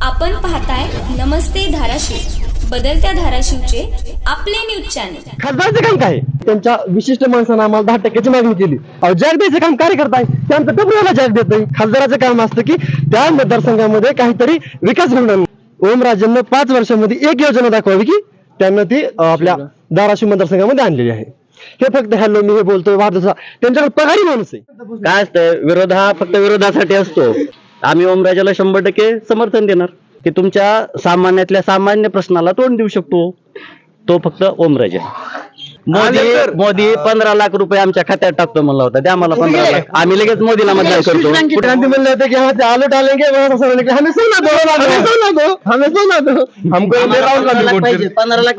आपण पाहताय नमस्ते धाराशिव. बदलत्या धाराशिवचे आपले न्यूज चॅनल. खासदारचं काम काय? त्यांच्या विशिष्ट माणसानं आम्हाला दहा टक्क्याची मागणी केली. अहो जॅक द्यायचं काम कार्यकर्ता आहे त्यांचं टपऱ्याला जॅक देत नाही. खासदाराचं काम असतं की त्या मतदारसंघामध्ये काहीतरी विकास घडवून आणणं. ओमराजेंना पाच वर्षामध्ये एक योजना दाखवावी की त्यांना ती अं, आपल्या धाराशिव मतदारसंघामध्ये आणलेली आहे. हे फक्त हॅलो मी हे बोलतोय वाढदिवसा. त्यांच्याकडे पगारी माणूस आहे. काय असतं विरोध हा फक्त विरोधासाठी असतो. आम्ही ओमराजाला शंभर टक्के समर्थन देणार की तुमच्या सामान्यातल्या सामान्य प्रश्नाला तोंड देऊ शकतो. तो फक्त ओमराजा. मोदी मोदी पंधरा लाख रुपये आमच्या खात्यात टाकतो म्हणला होता. द्या मला पंधरा लाख. आम्ही लगेच मोदीला मतदान करतो. गांधी म्हणले होते की हाँ ते आलो डालेंगे हमें सोना दो हमें सोना दो हमें सोना दो हमको ये राहुल गांधी वोट पाहिजे. करें. पंधरा लाख.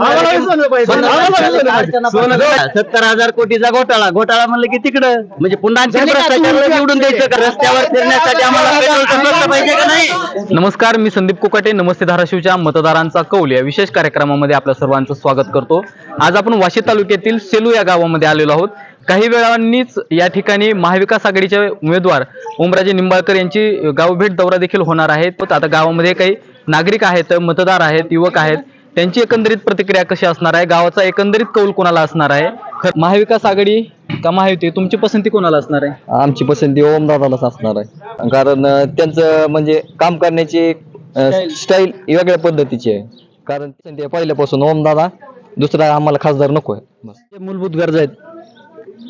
सत्तर हजार कोटीचा घोटाळा. घोटाळा म्हणलं की तिकडं. म्हणजे पुन्हा निवडून द्यायचं का? रस्त्यावर फिरण्यासाठी आम्हाला पेट्रोलचा स्वस्त पाहिजे का नाही? नमस्कार मी संदीप कोकाटे. नमस्ते धाराशिवच्या मतदारांचा कौल. या विशेष कार्यक्रमामध्ये आपल्या सर्वांचं स्वागत करतो. आज आपण वाशी तालुक्यातील सेलू या गावामध्ये आलेलो आहोत. काही वेळांनीच या ठिकाणी महाविकास आघाडीचे उमेदवार ओमराजे निंबाळकर यांची गावभेट दौरा देखील होणार आहे. आता गावामध्ये काही नागरिक आहेत मतदार आहेत युवक आहेत त्यांची एकंदरीत प्रतिक्रिया कशी असणार आहे? गावाचा एकंदरीत कौल कोणाला असणार आहे? महाविकास आघाडी का महायुती तुमची पसंती कोणाला असणार आहे? आमची पसंती ओमदादालाच असणार आहे. कारण त्यांचं म्हणजे काम करण्याची स्टाईल वेगळ्या पद्धतीची आहे. कारण पहिल्यापासून ओमदादा दुसरा आम्हाला खासदार नको आहे. मूलभूत गरजा आहेत.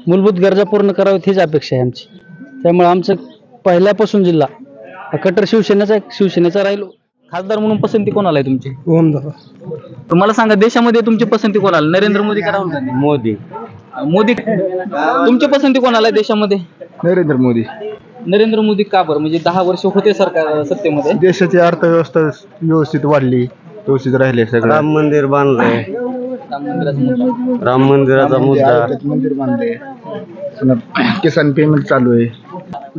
मूलभूत गरजा पूर्ण कराव्यात हीच अपेक्षा आहे आमची. त्यामुळे आमचं पहिल्यापासून जिल्हा कट्टर शिवसेनेचा शिवसेनेचा राहिलो. खासदार म्हणून पसंती कोणाला आहे तुमची? ओमदादा तुम्हाला सांगा देशामध्ये तुमची पसंती कोणाला नरेंद्र मोदी का राहुल गांधी? मोदी. मोदी. तुमची पसंती कोणाला आहे देशामध्ये? नरेंद्र मोदी. नरेंद्र मोदी का बरं? म्हणजे दहा वर्ष होते सरकार सत्तेमध्ये. देशाची अर्थव्यवस्था व्यवस्थित वाढली व्यवस्थित राहिले सगळं. राम मंदिर बांधलंय. राम मंदिराचा मुद्दा. राम मंदिराचा मुद्दा. आयोध्यात मंदिर बांधले. पुन्हा किसान पेमेंट चालू आहे.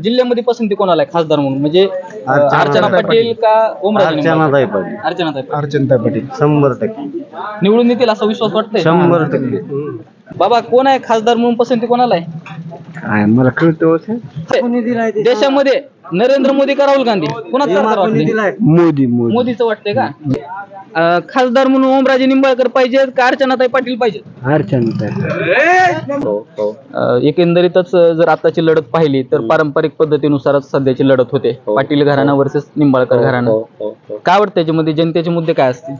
जिल्ह्यामध्ये पसंती कोणाला आहे? खासदार म्हणून. म्हणजे अं, अर्चना पाटील का ओमराजे अर्चना निंबाळकर? ताई पाटील. अर्चना ताई अर्चनता पाटील. शंभर टक्के. निवडून येतील असा विश्वास वाटतोय? शंभर टक्के. बाबा कोण आहे खासदार म्हणून पसंती कोणाला आहे? काय मला कळतो देशामध्ये नरेंद्र मोदी का राहुल गांधी? कोणाचं? मोदी मोदी. मोदीचं वाटतंय का? अं, खासदार म्हणून ओमराजे निंबाळकर पाहिजेत का अर्चनाताई पाटील पाहिजेत? अर्चनता अं, एकंदरीतच जर आताची लढत पाहिली तर पारंपरिक पद्धतीनुसारच सध्याची लढत होते. पाटील घराणा वर्सेस निंबाळकर घराणा. काय वाटतं त्याच्यामध्ये जनतेचे मुद्दे काय असतील?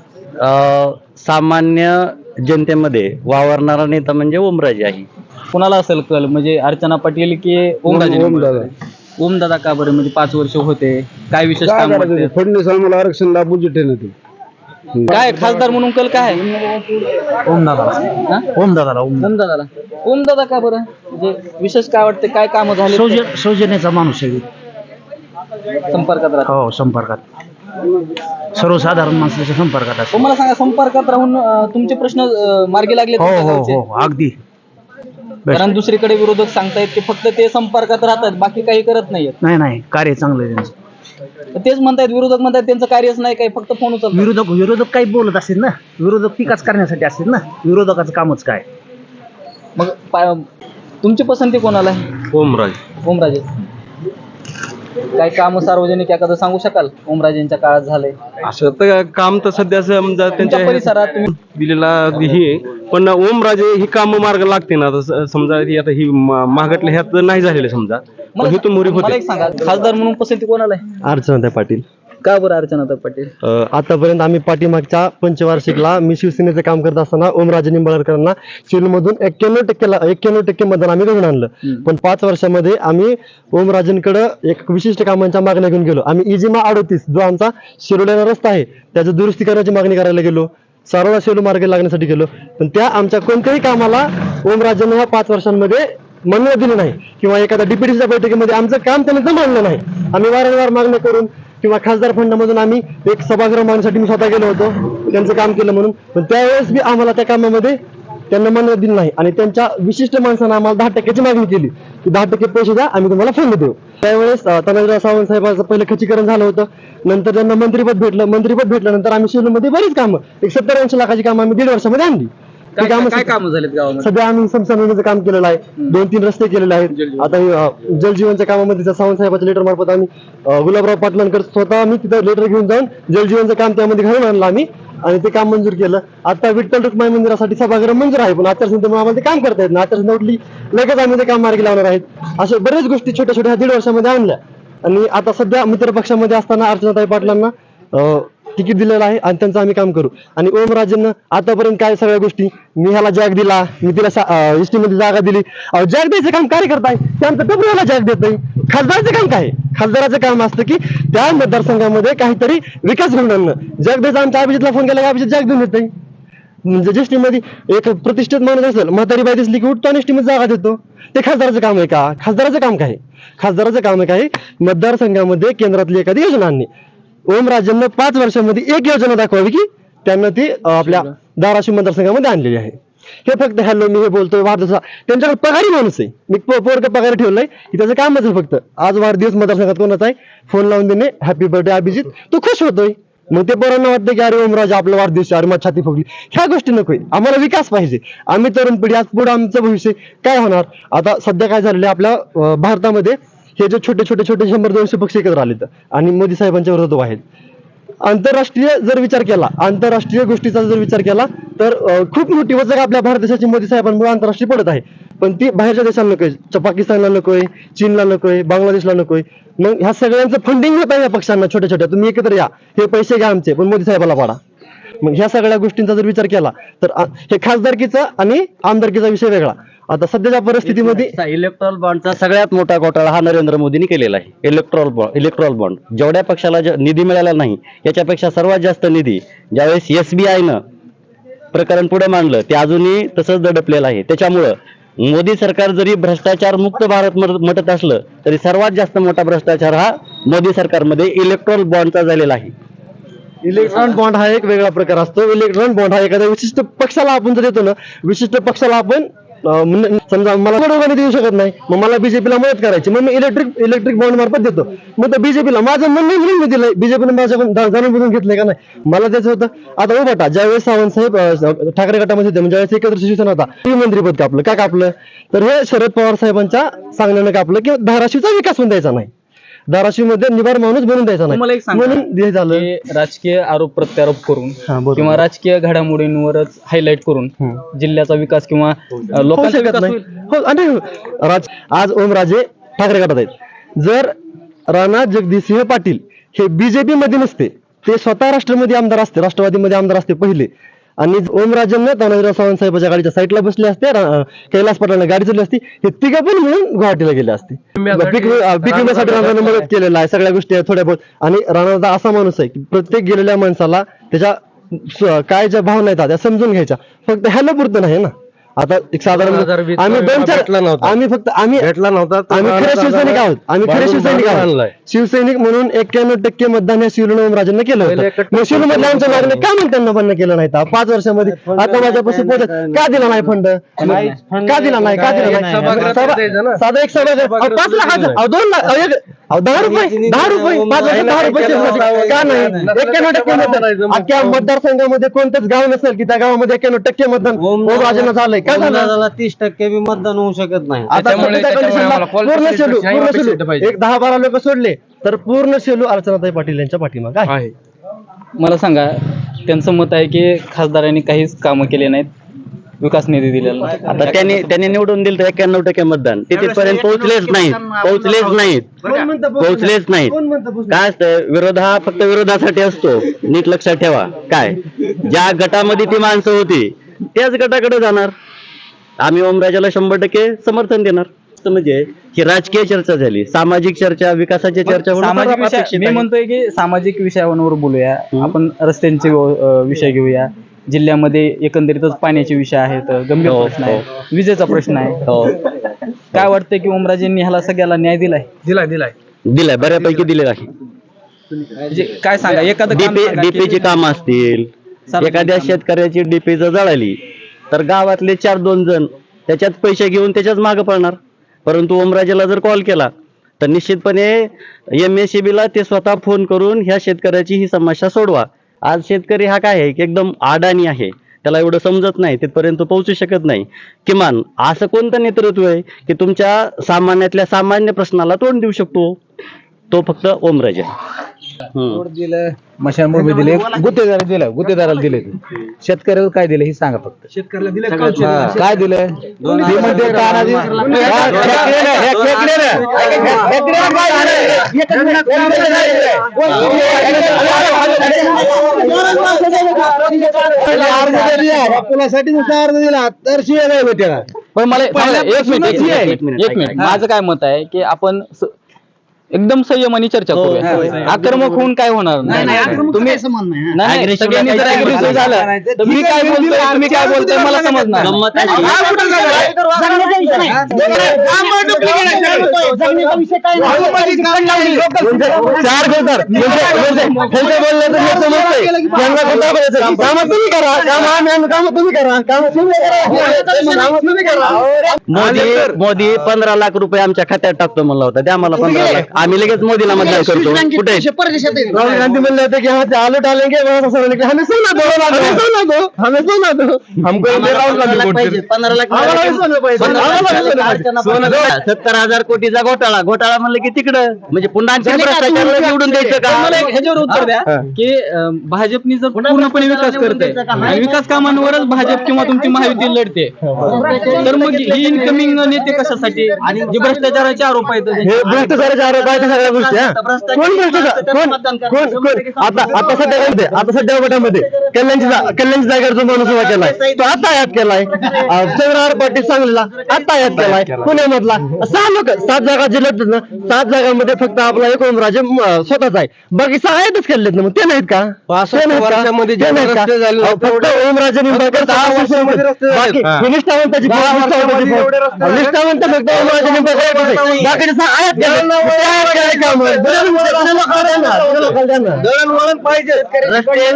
सामान्य जनतेमध्ये वावरणारा नेता म्हणजे ओमराजे आहे. कुणाला असेल कल? म्हणजे अर्चना पाटील की ओमराजे? ओमदादा का बरं? म्हणजे पाच वर्ष होते. काय विशेष काम वाटतंय? फडणवीस आम्हाला आरक्षण लाभू जिथे ना काय खासदार म्हणून कल काय? ओमदादा ओमदादा ओमदादा ओमदादा का बरं? म्हणजे विशेष काय वाटतं काय काम झाले? सौजन्याचा माणूस आहे. संपर्कात राहतो. हो संपर्कात. सर्वसाधारण माणसाच्या संपर्कात असतो तुम्हाला सांगा संपर्कात राहून अं, तुमचे प्रश्न अं, मार्गी लागले हो तुमच्या हो गावचे? हो अगदी. कारण दुसरीकडे विरोधक सांगतायत की फक्त ते संपर्कात राहतात बाकी काही करत नाहीयेत. नाही नाही कार्य चांगलं आहे त्यांचं. तर तेच म्हणतायत विरोधक म्हणतात त्यांचं कार्यच नाही काही फक्त फोन उचलतात. विरोधक विरोधक काही बोलत असतील ना? विरोधक विकास करण्यासाठी असतील ना? विरोधकाचं कामच काय? मग पा- तुमची पसंती कोणाला आहे? ओमराजे. ओमराजे. काय काम सार्वजनिक एखादं सांगू शकाल? ओमराजेंच्या काळात झालंय. असं तर काम तर सध्या समजा तुमच्या त्यांच्या परिसरात तुम्ही दिलेला हे आहे. पण ओमराजे ही काम मार्ग लागते ना. आता स- समजा ही आता ही मा- ह्यात नाही झालेले समजा. पण मला हिथून मोरी मला होते एक सांगा. खासदार म्हणून पसंती कोणाला आहे? अर्चना पाटील. का बरं अर्चना पाटील? अ, आतापर्यंत आम्ही पाठीमागच्या पंचवार्षिकला मी शिवसेनेचं काम करत असताना ओमराजे निंबाळकरांना शिवमधून एक्क्याण्णव टक्के एक्क्याण्णव टक्के मतदान आम्ही घडून आणलं. पण पाच वर्षामध्ये आम्ही ओमराजेंकडे एक विशिष्ट कामांच्या मागण्या घेऊन गेलो. आम्ही इजिमा अडोतीस जो आमचा शिरोड्याला रस्ता आहे त्याचं दुरुस्ती करण्याची मागणी करायला गेलो. सारोळा शेलू मार्ग लागण्यासाठी गेलो. पण त्या आमच्या कोणत्याही कामाला ओमराजेंना ह्या पाच वर्षांमध्ये मान्यता दिली नाही. किंवा एखाद्या डिप्युटीच्या बैठकीमध्ये आमचं काम त्यांनी जमवलं नाही. आम्ही वारंवार मागण्या करून किंवा खासदार फंडामधून आम्ही एक सभागृह मागण्यासाठी मी स्वतः गेलो होतो. त्यांचं काम केलं म्हणून. पण त्यावेळेस बी आम्हाला त्या कामामध्ये त्यांना मान्यता दिली नाही. आणि त्यांच्या विशिष्ट माणसानं आम्हाला दहा टक्क्याची मागणी केली. की दहा टक्के पैसे द्या आम्ही तुम्हाला फंड देऊ. त्यावेळेस अं, तानाजीराव सावंत साहेबांचं पहिलं खचीकरण झालं होतं. नंतर त्यांना मंत्रीपद भेटलं. मंत्रीपद भेटल्यानंतर आम्ही शिरूरमध्ये बरीच कामं एक सत्तर ऐंशी लाखाची कामं आम्ही दीड वर्षामध्ये आणली. कामं काय काम झालेत गावामध्ये? सध्या आम्ही समसंधानाचं काम केलेलं आहे. दोन तीन रस्ते केलेले आहेत. आता हे, अं, जलजीवनच्या कामामध्ये सावंत साहेबाच्या लेटर मार्फत आम्ही अं, गुलाबराव पाटलांकडे स्वतः आम्ही तिथं लेटर घेऊन जाऊन जलजीवनचं काम त्यामध्ये घालून आणलं आम्ही. आणि ते काम मंजूर केलं. आता विठ्ठल रुक्माई मंदिरासाठी सभागृह मंजूर आहे. पण आचारसंहितेमुळे आम्हाला ते काम करता येत नाही आचारसंहिता उठली लगेच आम्ही ते काम मार्गी लावणार आहेत. अशा बऱ्याच गोष्टी छोट्या छोट्या ह्या दीड वर्षामध्ये आणल्या. आणि आता सध्या मित्र पक्षामध्ये असताना अर्चनाताई पाटलांना अं, तिकीट दिलेलं आहे आणि त्यांचं आम्ही काम करू. आणि ओम ओमराजेंना आतापर्यंत काय सगळ्या गोष्टी मी ह्याला जॅग दिला मी तिला एसटी मध्ये जागा दिली. अहो जॅग द्यायचं काम काय करताय त्यानंतर टपरीला जॅग देत नाही. खासदाराचं काम काय? खासदाराचं काम असतं की त्या मतदारसंघामध्ये काहीतरी विकास घडून आणणं. जॅग द्यायचं आमच्या अभिजितला फोन केला अभिजित जॅग देऊन देत नाही. म्हणजे ज्येष्ठी मध्ये एक प्रतिष्ठित माणूस असेल म्हातारी बाई दिसली की उठतो आणि एसटी मध्ये जागा देतो. ते खासदाराचं काम आहे का? खासदाराचं काम काय? आहे? खासदाराचं काम आहे काय? मतदारसंघामध्ये केंद्रातली एखादी योजना आणणे. ओमराजेंना पाच वर्षामध्ये एक योजना दाखवावी की त्यांना ती आपल्या धाराशिव मतदारसंघामध्ये आणलेली आहे. हे फक्त हॅलो मी हे बोलतोय वाढदिवसा त्यांच्याकडे पगारी माणूस आहे. मी पोरग पगार ठेवलाय की त्याचं कामच आहे फक्त. आज वाढदिवस मतदारसंघात कोणाचा आहे? फोन लावून देणे हॅपी बर्थडे अभिजित. तो खुश होतोय. मग ते पोरांना वाटतं की अरे ओमराज आपला वाढदिवस अरे मग छाती फुगली. ह्या गोष्टी नकोय. आम्हाला विकास पाहिजे. आम्ही तरुण पिढी आज पुढे आमचं भविष्य काय होणार? आता सध्या काय झालेलं आहे आपल्या भारतामध्ये हे जे छोटे छोटे छोटे शंभर दोनशे पक्ष एकत्र आलेत आणि मोदी साहेबांच्या विरोधात आहेत. आंतरराष्ट्रीय जर विचार केला आंतरराष्ट्रीय गोष्टीचा जर विचार केला तर खूप मोठी वचक आपल्या भारत देशाची मोदी साहेबांमुळे आंतरराष्ट्रीय पडत आहे. पण ती बाहेरच्या देशांना नकोय पाकिस्तानला नकोय चीनला नकोय बांगलादेशला नकोय. मग ह्या सगळ्यांचं फंडिंग होत आहे या पक्षांना छोट्या छोट्या. तुम्ही एकत्र या हे पैसे घ्या आमचे पण मोदी साहेबाला पाडा. मग ह्या सगळ्या गोष्टींचा जर विचार केला तर हे खासदारकीचा आणि आमदारकीचा विषय वेगळा. आता सध्याच्या परिस्थितीमध्ये इलेक्ट्रॉल बॉन्डचा सगळ्यात मोठा घोटाळा हा नरेंद्र मोदींनी केलेला आहे. इलेक्ट्रॉल बॉन्ड इलेक्ट्रॉल बॉन्ड जेवढ्या पक्षाला निधी मिळाला नाही याच्यापेक्षा सर्वात जास्त निधी ज्यावेळेस एसबीआयनं प्रकरण पुढे मांडलं ते अजूनही तसंच दडपलेलं आहे. त्याच्यामुळं मोदी सरकार जरी भ्रष्टाचार मुक्त भारत म्हण- म्हणत असलं तरी सर्वात जास्त मोठा भ्रष्टाचार हा मोदी सरकारमध्ये इलेक्ट्रॉल बॉन्डचा झालेला आहे. इलेक्ट्रॉन बॉन्ड हा एक वेगळा प्रकार असतो. इलेक्ट्रॉन बॉन्ड हा एखाद्या विशिष्ट पक्षाला आपण जर देतो ना विशिष्ट पक्षाला आपण अं, समजा मला बरोबर देऊ शकत नाही मग मला बीजेपीला मदत करायची. मग मी इलेक्ट्रिक इलेक्ट्रिक बॉन्ड मार्फत देतो. मग तर बीजेपीला माझं म्हणणं म्हणून मी दिलंय. बीजेपीने माझ्याकडून जाणून बुजून घेतलंय का नाही? मला त्याचं होतं. आता उभाटा ज्यावेळेस सावंत साहेब अं, ठाकरे गटामध्ये होते म्हणजे ज्यावेळेस एकत्र शिवसेना होता ती मंत्रीपद कापलं. का कापलं? तर हे शरद पवार साहेबांच्या सांगण्यानं कापलं की धाराशिवचा विकास होऊन द्यायचा नाही. धाराशिवमध्ये निवार माणूस बनून द्यायचा मला नाही एक सांगा. म्हणून हे झालं. राजकीय आरोप प्रत्यारोप करून हा, बरोबर. किंवा राजकीय घडामोडींवरच हायलाईट करून हम्म. जिल्ह्याचा विकास किंवा अ, होऊ लोकांचा शकत विकास नाही. होईल. हो आणि राज आज ओमराजे ठाकरे गटात आहेत. जर राणा जगदीशसिंह पाटील हे बीजेपी मध्ये नसते ते स्वतः राष्ट्रमध्ये आमदार असते राष्ट्रवादीमध्ये आमदार असते पहिले. आणि ओमराजेंना तानाजीराव सावंत साहेबाच्या गाडीच्या साईडला बसले असते रा- कैलास पाटलांना गाडी चालली असती हे तिघं पण मिळून गुवाहाटीला गेले असते. पीक पीक विम्यासाठी राणाने मदत केलेलं आहे सगळ्या गोष्टी आहेत थोड्या बहुत. आणि राणा असा माणूस आहे की प्रत्येक गेलेल्या माणसाला त्याच्या स- काय ज्या भावना आहेत त्या समजून घ्यायच्या. फक्त ह्याला पुरतं नाही ना. आता एक साधारण आम्ही दोन चार आम्ही फक्त आम्ही भेटला नव्हता तर आम्ही खरे शिवसैनिक आहोत आम्ही खरे शिवसैनिक आहोत. शिवसैनिक म्हणून एक्क्याण्णव टक्के मतदान या शिवलं ओमराजेंना केलं होतं मग शिवलं मधल्या आमच्या मागणी का म्हणून त्यांना बंद केलं नाही आता? पाच वर्षामध्ये आता माझ्यापासून पोहोच का दिला नाही फंड का दिला नाही का दिला नाही सभा- साधा एक सभा अहो, पाच लाखाचं अहो, दोन लाख अहो, एक- अहो, दहा रुपये दहा रुपये पाच वर्ष दहा रुपये. का नाही एक्क्याण्णव टक्के मतदान अख्ख्या मतदारसंघामध्ये कोणतंच गाव नसेल की त्या गावामध्ये एक्क्याण्णव टक्के मतदान ओमराजेंना झालंय काय झालं? तीस टक्के बी मतदान होऊ शकत नाही. आता त्याच्यामुळे- आम्हाला पूर्णपेक्षा पूर्ण. एक दहा बारा लोक सोडले तर पूर्ण शेलू अर्चनाताई पाटील यांच्या पाठीमाग आहे. आहे. मला सांगा त्यांचं मत आहे की खासदारांनी काहीच कामं केले नाहीत विकास निधी दिलेला नाही. आता त्यांनी त्यांनी निवडून दिलं तर एक्क्याण्णव टक्के मतदान. ते तिथपर्यंत पोहोचलेच नाहीत. पोहोचलेच नाहीत. कोण म्हणतं पोहोचलं? पोहोचलेच नाहीत. कोण म्हणतं पोहोचलं? काय असतं? विरोध हा फक्त विरोधासाठी असतो. नीट लक्षात ठेवा. काय? ज्या गटामध्ये ती माणसं होती त्याच गटाकडे जाणार. आम्ही ओमराजाला शंभर टक्के समर्थन देणार. म्हणजे ही राजकीय चर्चा झाली सामाजिक चर्चा विकासाची चर्चा सामाजिक विषय मी. म्हणतोय की सामाजिक विषयावर बोलूया. आपण रस्त्यांचे विषय घेऊया. जिल्ह्यामध्ये एकंदरीतच पाण्याचे विषय आहेत गंभीर हो, प्रश्न आहे विजेचा प्रश्न आहे. हो. काय वाटतंय की ओमराजेंनी ह्याला सगळ्याला न्याय दिलाय? दिलाय दिलाय. दिलाय बऱ्यापैकी दिलेला आहे. म्हणजे काय सांगा एखादं डीपीची कामं असतील एखाद्या. शेतकऱ्याची डीपी जर जळाली तर गावातले चार दोन जण त्याच्यात पैसे घेऊन त्याच्याच मागे पडणार. परंतु ओमराजेला जर कॉल केला तर निश्चितपणे एम एस ला ते स्वतः फोन करून ह्या शेतकऱ्याची ही समस्या सोडवा. आज शेतकरी हा काय आहे की एकदम अडाणी आहे. त्याला एवढं समजत नाही तिथपर्यंत पोहोचू शकत नाही. किमान असं कोणतं नेतृत्व आहे की तुमच्या सामान्यातल्या सामान्य प्रश्नाला तोंड देऊ शकतो? तो फक्त ओमराजे. हम्म. दिलं? मशानभूमी दिले. गुत्तेदार दिलं. गुत्तेदाराला दिले. शेतकऱ्याला काय दिलं हे सांगा फक्त. शेतकऱ्याला दिलं काय दिलं? ते म्हणते तानाजी- हा, खेकड्यानं, हे खेकड्यानं. खेकड्यानं काय दिलं? पुलासाठी नुसता अर्ज दिला. तर शिवाय नाही भेटेला. पण मला एक मिनिट एक मिनिट, आहे. एक मिनिट एक मिनिट. माझं काय मत आहे की आपण स- एकदम संयमाने चर्चा हो, करूया. होय. आक्रमक होऊन काय होणार नाही तुम्ही नाही, नाही, Aggressive सगळ्यांनी जर काही aggressive नाही. झालं तर मी काय बोलतोय तुम्ही काय बोलतोय मला समजणार नाही. गंमत अशी- चार हे समजतंय. कुठं बोलायचं कामं तुम्ही करा. कामं आम्ही आम्ही कामं तुम्ही करा कामं तुम्ही करा. कामं तुम्ही करा. मोदी मोदी पंधरा लाख रुपये आमच्या खात्यात टाकतो म्हणला होता द्या मला पंधरा लाख आम्ही लगेच मोदीला मतदान करतो. कुठे? राहुल गांधी म्हणले होते कि हाँ आलू डालेंगे वहाँ से बोले कि हमें सोना दो हमें सोना दो हमें सोना दो हमको ये राहुल गांधी वोट। पंधरा लाख आम्हाला सोनं पाहिजे. आम्हाला बी सोनं पाहिजे. सत्तर हजार कोटीचा घोटाळा. घोटाळा म्हणलं की तिकडं. म्हणजे पुन्हा आणखी भ्रष्टाचाराला निवडून द्यायचं पण मला एक का ह्याच्यावर उत्तर द्या की अं, भाजपनी जर पूर्णपणे विकास करते आणि विकास कामांवरच भाजप किंवा तुमची महायुती लढते तर मग ही इनकमिंग नेते कशासाठी? आणि जे भ्रष्टाचाराचे आरोप आहेत हे भ्रष्टाचाराच्या आरोप सगळ्या गोष्टी हा. कोण भ्रष्टाचार कोण कोण कोण आता आता सध्या काय म्हणते? आता सध्या गटामध्ये कल्याणची जा- कल्याणची जागेवर जो माणूस उभा केलाय तो आता आयात केलाय अं, चंद्रहार पाटील सांगलीला आता आयात केलाय पुण्यामधला सहा लोक सात जागा जे लढतात ना सात जागांमध्ये फक्त आपला एक ओमराजे अं, स्वतःच आहे बाकी सहा आयातच केलेत ना मग ते नाहीत का ते नाहीत का? वर्षामध्ये ते नाहीत का? जेवढे रस्ते झाले, अं, फक्त ओमराजे निंबाळकर दहा वर्षामध्ये रस्ते झाले. बाकी हा. हे निष्ठावंताची झाले. निष्ठावंत फक्त ओमराजे निंबाळकर एकच आहे. बाकीचे सहा आयात केले. ते आयात दळणवळण पाहिजे. रस्ते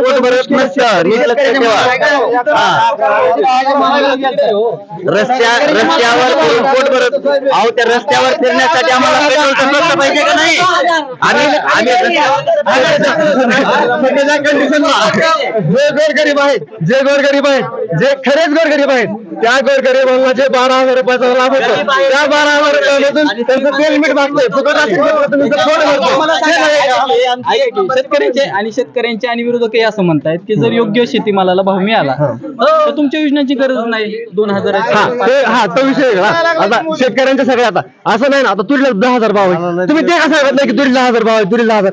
पोट भरत नसतं. लक्षात ठेवा. हा. रस्त्या रस्त्यावर फिरून पोट भरत अहो त्या रस्त्यावर फिरण्यासाठी आम्हाला पेट्रोल टाकलं पाहिजे का नाही? आम्ही आम्ही सध्याच्या कंडिशनला जे गोरगरीब आहेत जे गोरगरीब आहेत जे खरेच गोरगरीब आहेत त्या गोरगरिबांना जे बारा हजार रुपयाचा लाभ होतो त्या बारा हजार रुपयामधून त्यांचं तेल मीठ मागतोय. शेतकऱ्यांचे आणि शेतकऱ्यांचे आणि विरोधकही असं म्हणतायत की जर योग्य शेतीमालाला भाव मिळाला तर तुमच्या योजनेची गरज नाही. दोन हजार हा. ते हा तो विषय वेगळा. आता शेतकऱ्यांच्या सगळ्या आता असं नाही ना आता तुरीला दहा हजार भाव आहे. तुम्ही ते का सांगत नाही की तुरीला दहा हजार भाव आहे तुरीला दहा हजार.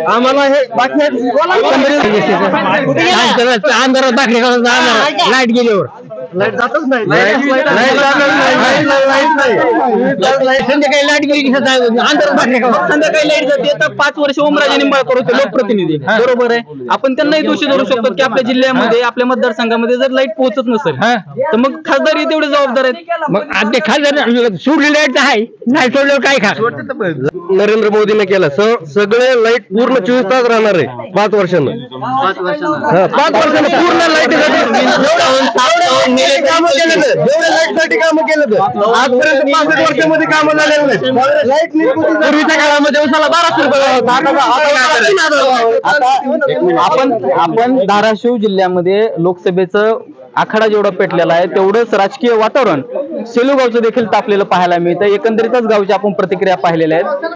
आम्हाला हे बाकी अंधारात दाखले लाइट गेल्यावर. लाइट जातच नाही. लाइट नाही. संध्याकाळी लाइट गेली की? संध्याकाळी लाइट जाते तर पाच वर्ष ओमराजे निंबाळकर होते लोकप्रतिनिधी. बरोबर आहे. आपण त्यांनाही दोषी धरू शकतो की आपल्या जिल्ह्यामध्ये आपल्या मतदारसंघामध्ये जर लाइट पोहोचत नसेल तर मग खासदारही तेवढे जबाबदार आहेत. मग आधी खासदार सोडली लाइट आहे नाही सोडल्यावर काय खा? नरेंद्र मोदीने केलं. सगळे लाइट पूर्ण चोवीस तास राहणार आहे पाच वर्षानं. हा, पाच वर्षानं पूर्ण लाइट काम केलं जेवढे लाइटसाठी काम केलं आजपर्यंत पासष्ट वर्षामध्ये काम झालेलं नाही. लाइट पूर्वीच्या काळामध्ये उसाला बाराशे रुपये भाव होता. आता आता तीन हजार भाव आहे. आता आपण आपण धाराशिव जिल्ह्यामध्ये लोकसभेचं आखाडा जेवढा पेटलेला आहे तेवढंच राजकीय वातावरण सेलू गावचं देखील तापलेलं पाहायला मिळतं. एकंदरीतच गावच्या आपण प्रतिक्रिया पाहिलेल्या आहेत